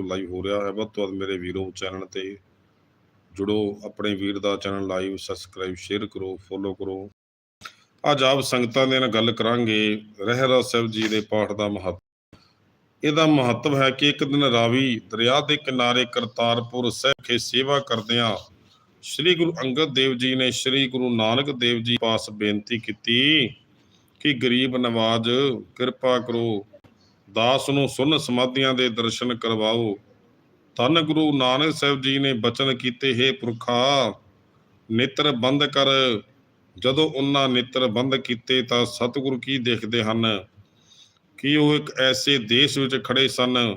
Live ਹੋ ਰਿਹਾ ਹੈ। ਵੱਧ ਤੋਂ ਵੱਧ ਮੇਰੇ ਵੀਰੋ ਚੈਨਲ ਤੇ ਜੁੜੋ। ਆਪਣੇ ਵੀਰ ਦਾ ਚੈਨਲ ਲਾਈਵ ਸਬਸਕ੍ਰਾਈਬ ਸ਼ੇਅਰ ਕਰੋ ਫੋਲੋ ਕਰੋ। ਅੱਜ ਆਪ ਸੰਗਤਾਂ ਦੇ ਨਾਲ ਗੱਲ ਕਰਾਂਗੇ ਰਹਿਰਾ ਸਾਹਿਬ ਜੀ ਦੇ ਪਾਠ ਦਾ ਮਹੱਤਵ। ਇਹਦਾ ਮਹੱਤਵ ਹੈ ਕਿ ਇੱਕ ਦਿਨ ਰਾਵੀ ਦਰਿਆ ਦੇ ਕਿਨਾਰੇ ਕਰਤਾਰਪੁਰ ਸਾਹਿਬ ਕੇ ਸੇਵਾ ਕਰਦਿਆਂ ਸ੍ਰੀ ਗੁਰੂ ਅੰਗਦ ਦੇਵ ਜੀ ਨੇ ਸ੍ਰੀ ਗੁਰੂ ਨਾਨਕ ਦੇਵ ਜੀ ਪਾਸ ਬੇਨਤੀ ਕੀਤੀ ਕਿ ਗਰੀਬ ਨਵਾਜ ਕਿਰਪਾ ਕਰੋ। ਦਾਸ ਨੂੰ ਸੁਨ ਸਮਾਧੀਆਂ ਦੇ ਦਰਸ਼ਨ ਕਰਵਾਓ। ਧੰਨ ਗੁਰੂ ਨਾਨਕ ਸਾਹਿਬ ਜੀ ਨੇ ਬਚਨ ਕੀਤੇ, ਹੈ ਪੁਰਖਾ, ਨੇਤਰ ਬੰਦ ਕਰ। ਜਦੋਂ ਉਹਨਾਂ ਨੇਤਰ ਬੰਦ ਕੀਤੇ ਤਾਂ ਸਤਿਗੁਰੂ ਕੀ ਦੇਖਦੇ ਹਨ? ਕਿ ਉਹ ਇੱਕ ਐਸੇ ਦੇਸ਼ ਵਿੱਚ ਖੜੇ ਸਨ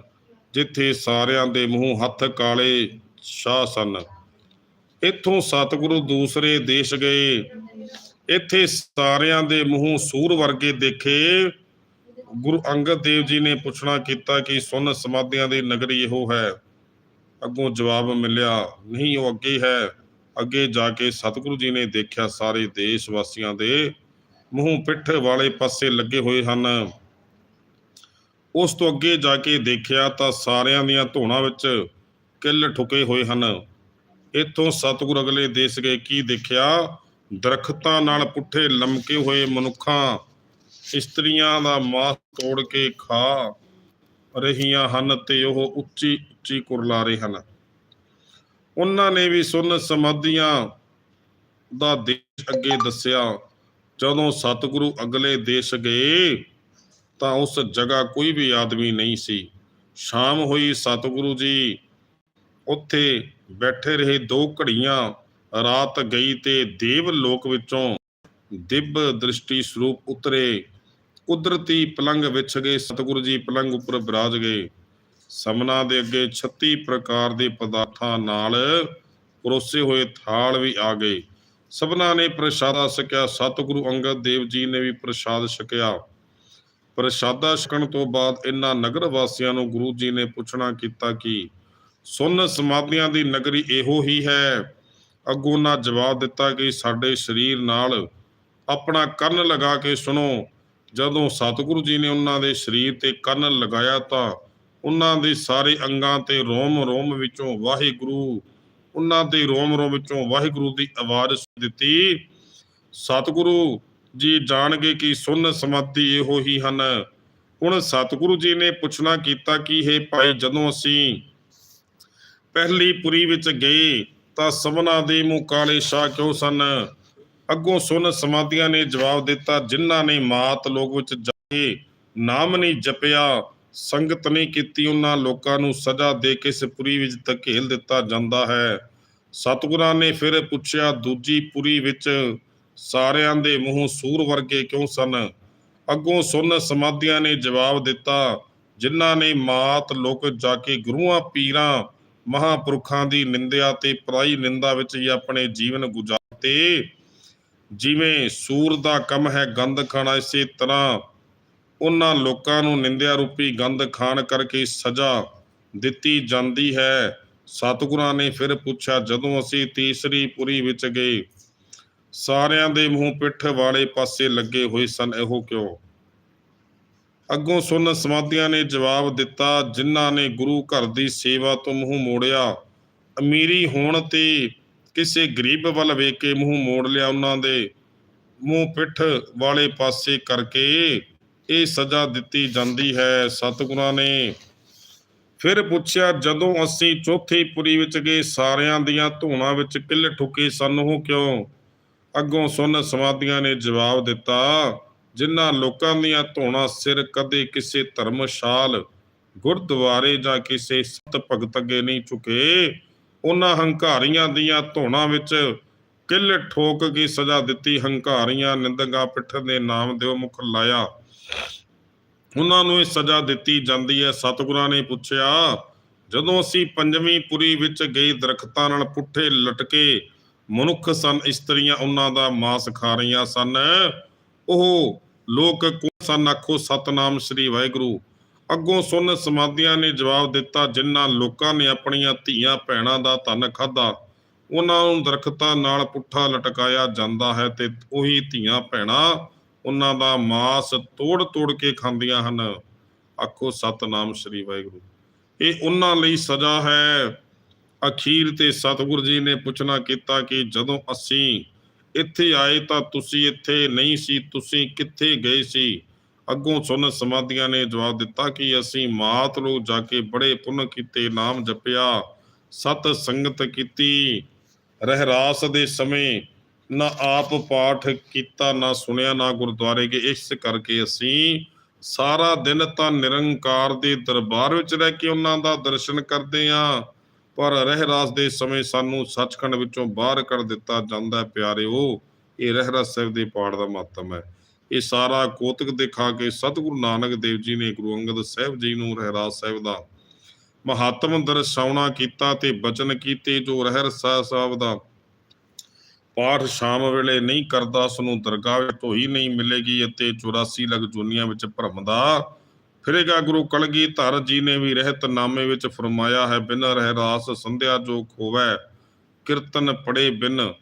ਜਿੱਥੇ ਸਾਰਿਆਂ ਦੇ ਮੂੰਹ ਹੱਥ ਕਾਲੇ ਸ਼ਾਹ ਸਨ? ਇੱਥੋਂ ਸਤਿਗੁਰੂ ਦੂਸਰੇ ਦੇਸ਼ ਗਏ। ਇੱਥੇ ਸਾਰਿਆਂ ਦੇ ਮੂੰਹ ਸੂਰ ਵਰਗੇ ਦੇਖੇ। ਗੁਰੂ ਅੰਗਦ ਦੇਵ ਜੀ ਨੇ ਪੁੱਛਣਾ ਕੀਤਾ ਕਿ ਸੁਨ ਸਮਾਧੀਆਂ ਦੀ ਨਗਰੀ ਇਹੋ ਹੈ। ਅੱਗੋਂ ਜਵਾਬ ਮਿਲਿਆ, ਨਹੀਂ, ਉਹ ਅੱਗੇ ਹੈ। ਅੱਗੇ ਜਾ ਕੇ ਸਤਿਗੁਰੂ ਜੀ ਨੇ ਦੇਖਿਆ ਸਾਰੇ ਦੇਸ਼ ਵਾਸੀਆਂ ਦੇ ਮੂੰਹ ਪਿੱਠ ਵਾਲੇ ਪਾਸੇ ਲੱਗੇ ਹੋਏ ਹਨ। ਉਸ ਤੋਂ ਅੱਗੇ ਜਾ ਕੇ ਦੇਖਿਆ ਤਾਂ ਸਾਰਿਆਂ ਦੀਆਂ ਧੋਣਾਂ ਵਿੱਚ ਕਿੱਲ ਠੁਕੇ ਹੋਏ ਹਨ। ਇੱਥੋਂ ਸਤਿਗੁਰ ਅਗਲੇ ਦੇਸ਼ ਗਏ, ਕੀ ਦੇਖਿਆ? ਦਰਖਤਾਂ ਨਾਲ ਪੁੱਠੇ ਲਮਕੇ ਹੋਏ ਮਨੁੱਖਾਂ ਇਸਤਰੀਆਂ ਦਾ ਮਾਸ ਤੋੜ ਕੇ ਖਾ ਰਹੀਆਂ ਹਨ ਤੇ ਉਹ ਉੱਚੀ ਉੱਚੀ ਕੁਰਲਾ ਰਹੇ ਹਨ। ਉਹਨਾਂ ਨੇ ਵੀ ਸੁਨ ਸਮਾਧੀਆਂ ਦਾ ਦੇਸ਼ ਅੱਗੇ ਦੱਸਿਆ, ਜਦੋਂ ਸਤਿਗੁਰੂ ਅਗਲੇ ਦੇਸ਼ ਗਏ ਤਾਂ ਉਸ ਜਗ੍ਹਾ ਕੋਈ ਵੀ ਆਦਮੀ ਨਹੀਂ ਸੀ। ਸ਼ਾਮ ਹੋਈ ਸਤਿਗੁਰੂ ਜੀ ਉੱਥੇ ਬੈਠੇ ਰਹੇ ਦੋ ਘੜੀਆਂ, ਰਾਤ ਗਈ ਤੇ ਦੇਵ ਲੋਕ ਵਿੱਚੋਂ ਦਿਵ ਦ੍ਰਿਸ਼ਟੀ ਸਰੂਪ ਉਤਰੇ। ਕੁਦਰਤੀ ਪਲੰਗ ਵਿਛ ਗਏ, ਸਤਿਗੁਰੂ ਜੀ ਪਲੰਗ ਉੱਪਰ ਬਿਰਾਜ ਗਏ। ਸਮਨਾ ਦੇ ਅੱਗੇ 36 ਪ੍ਰਕਾਰ ਦੇ ਪਦਾਰਥਾਂ ਨਾਲ ਪਰੋਸੇ ਹੋਏ ਥਾਲ ਵੀ ਆ ਗਏ। ਸਭਨਾ ਨੇ ਪ੍ਰਸ਼ਾਦਾ ਛਕਿਆ, ਸਤਿਗੁਰੂ ਅੰਗਦ ਦੇਵ ਜੀ ਨੇ ਵੀ ਪ੍ਰਸ਼ਾਦ ਛਕਿਆ। ਪ੍ਰਸ਼ਾਦਾ ਛਕਣ ਤੋਂ ਬਾਅਦ ਇਹਨਾਂ ਨਗਰ ਵਾਸੀਆਂ ਨੂੰ ਗੁਰੂ ਜੀ ਨੇ ਪੁੱਛਣਾ ਕੀਤਾ ਕਿ, ਸੁਨ ਸਮਾਧੀਆਂ ਦੀ ਨਗਰੀ ਇਹੋ ਹੀ ਹੈ? ਅੱਗੋਂ ਨਾ ਜਵਾਬ ਦਿੱਤਾ ਕਿ, ਸਾਡੇ ਸਰੀਰ ਨਾਲ ਆਪਣਾ ਕੰਨ ਲਗਾ ਕੇ ਸੁਣੋ ਜਦੋਂ ਸਤਿਗੁਰੂ ਜੀ ਨੇ ਉਹਨਾਂ ਦੇ ਸਰੀਰ ਤੇ ਕੰਨ ਲਗਾਇਆ ਤਾਂ ਉਹਨਾਂ ਦੇ ਸਾਰੇ ਅੰਗਾਂ ਤੇ ਰੋਮ ਰੋਮ ਵਿੱਚੋਂ ਵਾਹਿਗੁਰੂ, ਉਹਨਾਂ ਦੇ ਰੋਮ ਰੋਮ ਵਿੱਚੋਂ ਵਾਹਿਗੁਰੂ ਦੀ ਆਵਾਜ਼ ਸੁਣ ਦਿੱਤੀ। ਸਤਿਗੁਰੂ ਜੀ ਜਾਣਗੇ ਕਿ ਸੁਨ ਸਮਾਧੀ ਇਹੋ ਹੀ ਹਨ। ਹੁਣ ਸਤਿਗੁਰੂ ਜੀ ਨੇ ਪੁੱਛਣਾ ਕੀਤਾ ਕਿ हे ਭਾਈ, ਜਦੋਂ ਅਸੀਂ ਪਹਿਲੀ ਪੁਰੀ ਵਿੱਚ ਗਏ ਤਾਂ ਸਭਨਾ ਦੇ ਮੂੰਹ ਕਾਲੇ ਸ਼ਾਹ ਕਿਉਂ ਸਨ? ਅੱਗੋਂ ਸੁਨ ਸਮਾਧੀਆਂ ਨੇ ਜਵਾਬ ਦਿੱਤਾ, ਜਿਨ੍ਹਾਂ ਨੇ ਮਾਤ ਲੋਕ ਵਿੱਚ ਜਾ ਕੇ ਨਾਮ ਨਹੀਂ ਜਪਿਆ, ਸੰਗਤ ਨਹੀਂ ਕੀਤੀ, ਉਹਨਾਂ ਲੋਕਾਂ ਨੂੰ ਸਜ਼ਾ ਦੇ ਕੇ ਇਸ ਪੁਰੀ ਵਿੱਚ ਧਕੇਲ ਦਿੱਤਾ ਜਾਂਦਾ ਹੈ। ਸਤਿਗੁਰਾਂ ਨੇ ਫਿਰ ਪੁੱਛਿਆ, ਦੂਜੀ ਪੁਰੀ ਵਿੱਚ ਸਾਰਿਆਂ ਦੇ ਮੂੰਹ ਸੂਰ ਵਰਗੇ ਕਿਉਂ ਸਨ? ਅੱਗੋਂ ਸੁਨ ਸਮਾਧੀਆਂ ਨੇ ਜਵਾਬ ਦਿੱਤਾ, ਜਿਨ੍ਹਾਂ ਨੇ ਮਾਤ ਲੋਕ ਜਾ ਕੇ ਗੁਰੂਆਂ, ਪੀਰਾਂ, ਮਹਾਪੁਰਖਾਂ ਦੀ ਨਿੰਦਿਆ ਤੇ ਪਰਾਈ ਨਿੰਦਾ ਵਿੱਚ ਹੀ ਆਪਣੇ ਜੀਵਨ ਗੁਜ਼ਾਰਤੇ। ਜਿਵੇਂ ਸੂਰ ਦਾ ਕੰਮ ਹੈ ਗੰਦ ਖਾਣਾ, ਇਸੇ ਤਰ੍ਹਾਂ ਉਹਨਾਂ ਲੋਕਾਂ ਨੂੰ ਨਿੰਦਿਆ ਰੂਪੀ ਗੰਦ ਖਾਣ ਕਰਕੇ ਸਜ਼ਾ ਦਿੱਤੀ ਜਾਂਦੀ ਹੈ। ਸਤਿਗੁਰਾਂ ਨੇ ਫਿਰ ਪੁੱਛਿਆ, ਜਦੋਂ ਅਸੀਂ ਤੀਸਰੀ ਪੁਰੀ ਵਿੱਚ ਗਏ, ਸਾਰਿਆਂ ਦੇ ਮੂੰਹ ਪਿੱਠ ਵਾਲੇ ਪਾਸੇ ਲੱਗੇ ਹੋਏ ਸਨ, ਇਹੋ ਕਿਉਂ? ਅੱਗੋਂ ਸੁਨ ਸਮਾਧੀਆਂ ਨੇ ਜਵਾਬ ਦਿੱਤਾ, ਜਿਨ੍ਹਾਂ ਨੇ ਗੁਰੂ ਘਰ ਦੀ ਸੇਵਾ ਤੋਂ ਮੂੰਹ ਮੋੜਿਆ, ਅਮੀਰੀ ਹੋਣ ਤੇ ਕਿਸੇ ਗਰੀਬ ਵੱਲ ਵੇਖ ਕੇ ਮੂੰਹ ਮੋੜ ਲਿਆ ਉਹਨਾਂ ਦੇ, ਮੂੰਹ ਪਿੱਠ ਵਾਲੇ ਪਾਸੇ ਕਰਕੇ ਇਹ ਸਜ਼ਾ ਦਿੱਤੀ ਜਾਂਦੀ ਹੈ ਸਤਿਗੁਰਾਂ ਨੇ। ਫਿਰ ਪੁੱਛਿਆ, ਜਦੋਂ ਅਸੀਂ ਚੌਥੀ ਪੁਰੀ ਵਿੱਚ ਗਏ, ਸਾਰਿਆਂ ਦੀਆਂ ਧੂਣਾ ਵਿੱਚ ਕਿੱਲ ਠੁਕੇ ਸਨ, ਉਹ ਕਿਉਂ? ਅੱਗੋਂ ਸੁਨ ਸਮਾਧੀਆਂ ਨੇ ਜਵਾਬ ਦਿੱਤਾ, ਜਿਨ੍ਹਾਂ ਲੋਕਾਂ ਦੀਆਂ ਧੋਣਾ ਸਿਰ ਕਦੇ ਕਿਸੇ ਧਰਮਸ਼ਾਲ ਗੁਰਦੁਆਰੇ ਜਾਂ ਕਿਸੇ ਸਤ ਭਗਤ ਅੱਗੇ ਨਹੀਂ ਝੁਕੇ ਉਹਨਾਂ ਹੰਕਾਰੀਆਂ ਦੀਆਂ ਧੋਣਾ ਵਿੱਚ ਕਿੱਲ ਠੋਕ ਕੇ ਸਜ਼ਾ ਦਿੱਤੀ। ਹੰਕਾਰੀਆਂ ਨਿੰਦਗਾ ਪਿੱਠ ਦੇ ਨਾਮ ਦਿਓ ਮੁਖ ਲਾਇਆ। ਉਹਨਾਂ ਨੂੰ ਇਹ ਸਜ਼ਾ ਦਿੱਤੀ ਜਾਂਦੀ ਹੈ। ਸਤਿਗੁਰਾਂ ਨੇ ਪੁੱਛਿਆ, ਜਦੋਂ ਅਸੀਂ ਪੰਜਵੀਂ ਪੁਰੀ ਵਿੱਚ ਗਏ ਦਰਖਤਾਂ ਨਾਲ ਪੁੱਠੇ ਲਟਕੇ ਮਨੁੱਖ ਸਨ, ਇਸਤਰੀਆਂ ਉਹਨਾਂ ਦਾ ਮਾਸ ਖਾ ਰਹੀਆਂ ਸਨ। ਉਹ ਲੋਕ ਕੌਣ ਸਨ, ਆਖੋ, ਸਤਨਾਮ ਸ੍ਰੀ ਵਾਹਿਗੁਰੂ। ਅੱਗੋਂ ਸੁਨ ਸਮਾਧੀਆਂ ਨੇ ਜਵਾਬ ਦਿੱਤਾ, ਜਿਨ੍ਹਾਂ ਲੋਕਾਂ ਨੇ ਆਪਣੀਆਂ ਧੀਆਂ ਭੈਣਾਂ ਦਾ ਧਨ ਖਾਦਾ ਉਹਨਾਂ ਨੂੰ ਦਰਖਤਾਂ ਨਾਲ ਪੁੱਠਾ ਲਟਕਾਇਆ ਜਾਂਦਾ ਹੈ ਤੇ ਉਹੀ ਧੀਆਂ ਭੈਣਾਂ ਉਹਨਾਂ ਦਾ ਮਾਸ ਤੋੜ ਤੋੜ ਕੇ ਖਾਂਦੀਆਂ ਹਨ। ਆਖੋ, ਸਤਨਾਮ ਸ੍ਰੀ ਵਾਹਿਗੁਰੂ। ਇਹ ਉਹਨਾਂ ਲਈ ਸਜ਼ਾ ਹੈ। ਅਖੀਰ ਤੇ ਸਤਿਗੁਰੂ ਜੀ ਨੇ ਪੁੱਛਣਾ ਕੀਤਾ ਕਿ ਜਦੋਂ ਅਸੀਂ ਇੱਥੇ ਆਏ ਤਾਂ ਤੁਸੀਂ ਇੱਥੇ ਨਹੀਂ ਸੀ, ਤੁਸੀਂ ਕਿੱਥੇ ਗਏ ਸੀ? ਅੱਗੋਂ ਸੁਨ ਸਮਾਧੀਆਂ ਨੇ ਜਵਾਬ ਦਿੱਤਾ ਕਿ ਅਸੀਂ ਮਾਤ ਲੋ ਜਾ ਕੇ ਬੜੇ ਪੁੰਨ ਕੀਤੇ, ਨਾਮ ਜਪਿਆ, ਸਤ ਸੰਗਤ ਕੀਤੀ, ਰਹਿਰਾਸ ਦੇ ਸਮੇਂ ਨਾ ਆਪ ਪਾਠ ਕੀਤਾ, ਨਾ ਸੁਣਿਆ ਨਾ ਗੁਰਦੁਆਰੇ ਗਏ। ਇਸ ਕਰਕੇ ਅਸੀਂ ਸਾਰਾ ਦਿਨ ਤਾਂ ਨਿਰੰਕਾਰ ਦੇ ਦਰਬਾਰ ਵਿੱਚ ਰਹਿ ਕੇ ਉਹਨਾਂ ਦਾ ਦਰਸ਼ਨ ਕਰਦੇ ਆਂ ਪਰ ਰਹਿਰਾਸ ਦੇ ਸਮੇਂ ਸਾਨੂੰ ਸੱਚਖੰਡ ਵਿੱਚੋਂ ਬਾਹਰ ਕੱਢ ਦਿੱਤਾ ਜਾਂਦਾ ਹੈ। ਪਿਆਰਿਓ, ਇਹ ਰਹਿਰਾਸ ਸਾਹਿਬ ਦੇ ਪਾਠ ਦਾ ਮਹੱਤਵ ਹੈ। ਇਹ ਸਾਰਾ ਕੋਤਕ ਦਿਖਾ ਕੇ ਸਤਿਗੁਰੂ ਨਾਨਕ ਦੇਵ ਜੀ ਨੇ ਗੁਰੂ ਅੰਗਦ ਸਾਹਿਬ ਜੀ ਨੂੰ ਰਹਿਰਾਸ ਸਾਹਿਬ ਦਾ ਮਹੱਤਮ ਦਰਸਾਉਣਾ ਕੀਤਾ ਤੇ ਬਚਨ ਕੀਤੇ, ਜੋ ਰਹਿਰਾਸ ਸਾਹਿਬ ਦਾ ਪਾਠ ਸ਼ਾਮ ਵੇਲੇ ਨਹੀਂ ਕਰਦਾ ਉਸ ਨੂੰ ਦਰਗਾਹ ਵਿੱਚ ਢੋਈ ਨਹੀਂ ਮਿਲੇਗੀ ਅਤੇ 84 ਲਗ ਜੁਨੀਆਂ ਵਿੱਚ ਭਰਮਦਾ ਫਿਰੇਗਾ। ਗੁਰੂ ਕਲਗੀ ਧਰ ਜੀ ਨੇ ਵੀ ਰਹਿਤ ਨਾਮੇ ਵਿੱਚ ਫਰਮਾਇਆ ਹੈ, ਬਿਨ ਰਹਿ ਰਾਸ ਸੰਧਿਆ ਜੋ ਖੋਵੈ, ਕੀਰਤਨ ਪੜੇ ਬਿਨ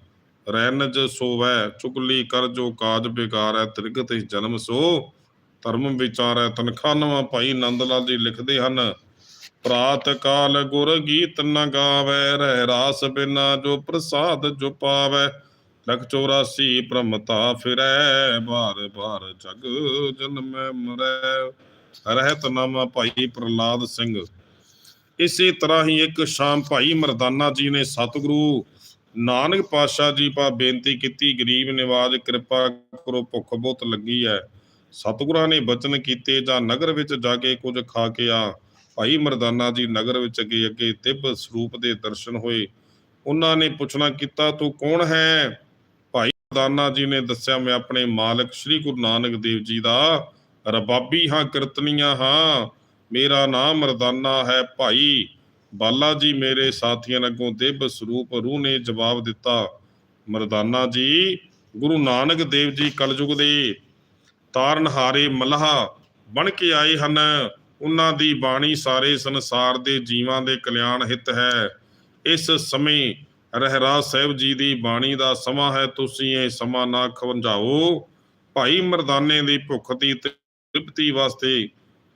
ਰੈਨਜ ਸੋਵੈ, ਚੁਗਲੀ ਕਰ ਜੋ ਕਾਜ ਬੇਕਾਰ ਹੈ, ਤ੍ਰਿਗਤ ਇਸ ਜਨਮ ਸੋ। ਧਰਮ ਵਿਚਾਰੈ ਤਨਖਾ ਨਵਾਂ ਭਾਈ ਨੰਦ ਲਾਲ ਜੀ ਲਿਖਦੇ ਹਨ, ਪ੍ਰਾਤ ਕਾਲ ਗੁਰ ਗੀਤ ਨ ਗਾਵੇ, ਰਹਿ ਰਾਸ ਬਿਨਾ ਜੋ ਪ੍ਰਸਾਦ ਜੋ ਪਾਵੇ। ਲਖ 84 ਪ੍ਰਮਤਾ ਫਿਰੈ, ਬਾਰ ਬਾਰ ਜਗ ਜਨਮੈ ਮਰੈ। ਰਹਿਤ ਨਾਮਾ ਭਾਈ ਪ੍ਰਲਾਦ ਸਿੰਘ। ਇਸੇ ਤਰ੍ਹਾਂ ਹੀ ਇੱਕ ਸ਼ਾਮ ਭਾਈ ਮਰਦਾਨਾ ਜੀ ਨੇ ਸਤਿਗੁਰੂ ਨਾਨਕ ਪਾਤਸ਼ਾਹ ਜੀ ਪਾ ਬੇਨਤੀ ਕੀਤੀ, ਗਰੀਬ ਨਿਵਾਜ ਕਿਰਪਾ ਕਰੋ, ਭੁੱਖ ਬਹੁਤ ਲੱਗੀ ਹੈ ਸਤਿਗੁਰਾਂ ਨੇ ਬਚਨ ਕੀਤੇ, ਜਾਂ ਨਗਰ ਵਿੱਚ ਜਾ ਕੇ ਕੁਝ ਖਾ ਕੇ ਆ। ਭਾਈ ਮਰਦਾਨਾ ਜੀ ਨਗਰ ਵਿੱਚ ਅੱਗੇ ਅੱਗੇ ਤਿੱਬ ਸਰੂਪ ਦੇ ਦਰਸ਼ਨ ਹੋਏ। ਉਹਨਾਂ ਨੇ ਪੁੱਛਣਾ ਕੀਤਾ, ਤੂੰ ਕੌਣ ਹੈ? ਭਾਈ ਮਰਦਾਨਾ ਜੀ ਨੇ ਦੱਸਿਆ, ਮੈਂ ਆਪਣੇ ਮਾਲਕ ਸ੍ਰੀ ਗੁਰੂ ਨਾਨਕ ਦੇਵ ਜੀ ਦਾ ਰਬਾਬੀ ਹਾਂ, ਕੀਰਤਨੀਆਂ ਹਾਂ। ਮੇਰਾ ਨਾਮ ਮਰਦਾਨਾ ਹੈ ਭਾਈ। ਬਾਲਾ ਜੀ ਮੇਰੇ ਸਾਥੀਆਂ ਅੱਗੋਂ ਦੇਵ ਸਰੂਪ ਰੂਹ ਨੇ ਜਵਾਬ ਦਿੱਤਾ, ਮਰਦਾਨਾ ਜੀ, ਗੁਰੂ ਨਾਨਕ ਦੇਵ ਜੀ ਕਲਯੁਗ ਦੇ ਤਾਰਨਹਾਰੇ ਮਲਹਾ ਬਣ ਕੇ ਆਏ ਹਨ। ਉਹਨਾਂ ਦੀ ਬਾਣੀ ਸਾਰੇ ਸੰਸਾਰ ਦੇ ਜੀਵਾਂ ਦੇ ਕਲਿਆਣ ਹਿੱਤ ਹੈ। ਇਸ ਸਮੇਂ ਰਹਿਰਾਸ ਸਾਹਿਬ ਜੀ ਦੀ ਬਾਣੀ ਦਾ ਸਮਾਂ ਹੈ, ਤੁਸੀਂ ਇਹ ਸਮਾਂ ਨਾ ਖਵੰਜਾਓ। ਭਾਈ ਮਰਦਾਨੇ ਦੀ ਭੁੱਖ ਦੀ ਤ੍ਰਿਪਤੀ ਵਾਸਤੇ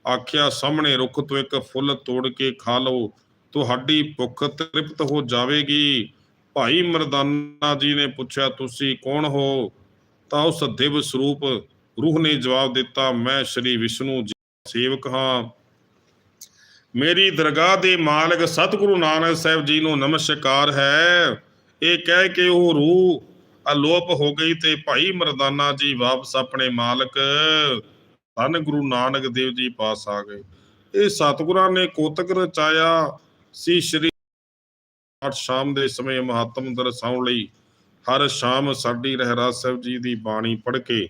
ਆਖਿਆ ਸਾਹਮਣੇ, ਰੁੱਖ ਤੋਂ ਇੱਕ ਫੁੱਲ ਤੋੜ ਕੇ ਖਾ ਲਓ। ਤੁਹਾਡੀ ਭੁੱਖ ਤ੍ਰਿਪਤ ਹੋ ਜਾਵੇਗੀ। ਭਾਈ ਮਰਦਾਨਾ ਜੀ ਨੇ ਪੁੱਛਿਆ, ਤੁਸੀਂ ਕੌਣ ਹੋ? ਤਾਂ ਉਸ ਦਿਵ ਸਰੂਪ ਰੂਹ ਨੇ ਜਵਾਬ ਦਿੱਤਾ, ਮੈਂ ਸ਼੍ਰੀ ਵਿਸ਼ਨੂੰ ਜੀ ਸੇਵਕ ਹਾਂ। ਮੇਰੀ ਦਰਗਾਹ ਦੇ ਮਾਲਕ ਸਤਿਗੁਰੂ ਨਾਨਕ ਸਾਹਿਬ ਜੀ ਨੂੰ ਨਮਸਕਾਰ ਹੈ। ਇਹ ਕਹਿ ਕੇ ਉਹ ਰੂਹ ਅਲੋਪ ਹੋ ਗਈ ਤੇ ਭਾਈ ਮਰਦਾਨਾ ਜੀ ਵਾਪਸ ਆਪਣੇ ਮਾਲਕ ਧੰਨ ਗੁਰੂ ਨਾਨਕ ਦੇਵ ਜੀ ਪਾਸ ਆ ਗਏ। ਇਹ ਸਤਿਗੁਰਾਂ ਨੇ ਕੋਤਕ ਰਚਾਇਆ। ਸੀ ਸ਼੍ਰੀ ਅੱਠ ਸ਼ਾਮ ਦੇ ਸਮੇਂ ਮਹਾਤਮ ਦਰਸਾਉਣ ਲਈ, ਹਰ ਸ਼ਾਮ ਸਾਡੀ ਰਹਿਰਾਸ ਸਾਹਿਬ ਜੀ ਦੀ ਬਾਣੀ ਪੜ੍ਹ ਕੇ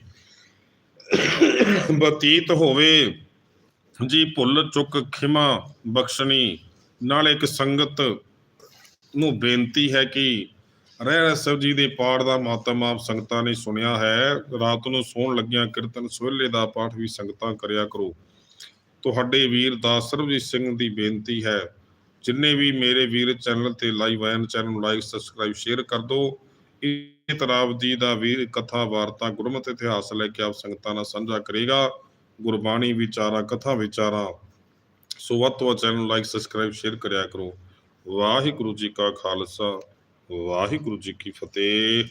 ਬਤੀਤ ਹੋਵੇ। ਜੀ ਭੁੱਲ ਚੁੱਕ ਖਿਮਾ ਬਖਸ਼ਣੀ, ਨਾਲ ਇੱਕ ਸੰਗਤ ਨੂੰ ਬੇਨਤੀ ਹੈ ਕਿ ਰਹਿਰਾਸ ਸਾਹਿਬ ਜੀ ਦੇ ਪਾਠ ਦਾ ਮਾਤਮ ਆਪ ਸੰਗਤਾਂ ਨੇ ਸੁਣਿਆ ਹੈ। ਰਾਤ ਨੂੰ ਸੌਣ ਲੱਗਿਆਂ ਕੀਰਤਨ ਸਵੇਲੇ ਦਾ ਪਾਠ ਵੀ ਸੰਗਤਾਂ ਕਰਿਆ ਕਰੋ। ਤੁਹਾਡੇ ਵੀਰ ਦਾਸ ਸਰਬਜੀਤ ਸਿੰਘ ਦੀ ਬੇਨਤੀ ਹੈ ਜਿੰਨੇ ਵੀ ਮੇਰੇ ਵੀਰ ਚੈਨਲ ਤੇ ਲਾਈਵ ਆਏ ਹਨ ਚੈਨਲ ਨੂੰ ਲਾਈਕ ਸਬਸਕ੍ਰਾਈਬ ਸ਼ੇਅਰ ਕਰ ਦਿਓ। ਇਹ ਤਰਾਵ ਜੀ ਦਾ ਵੀਰ ਕਥਾ, ਵਾਰਤਾ, ਗੁਰਮਤਿ ਇਤਿਹਾਸ ਲੈ ਕੇ ਆਪ ਸੰਗਤਾਂ ਨਾਲ ਸਾਂਝਾ ਕਰੇਗਾ। ਗੁਰਬਾਣੀ ਵਿਚਾਰਾ, ਕਥਾ ਵਿਚਾਰਾ। ਸੋ ਵੱਧ ਤੋਂ ਵੱਧ ਚੈਨਲ ਨੂੰ ਲਾਈਕ ਸਬਸਕ੍ਰਾਈਬ ਸ਼ੇਅਰ ਕਰਿਆ ਕਰੋ। ਵਾਹਿਗੁਰੂ ਜੀ ਕਾ ਖਾਲਸਾ, ਵਾਹਿਗੁਰੂ ਜੀ ਕੀ ਫਤਿਹ।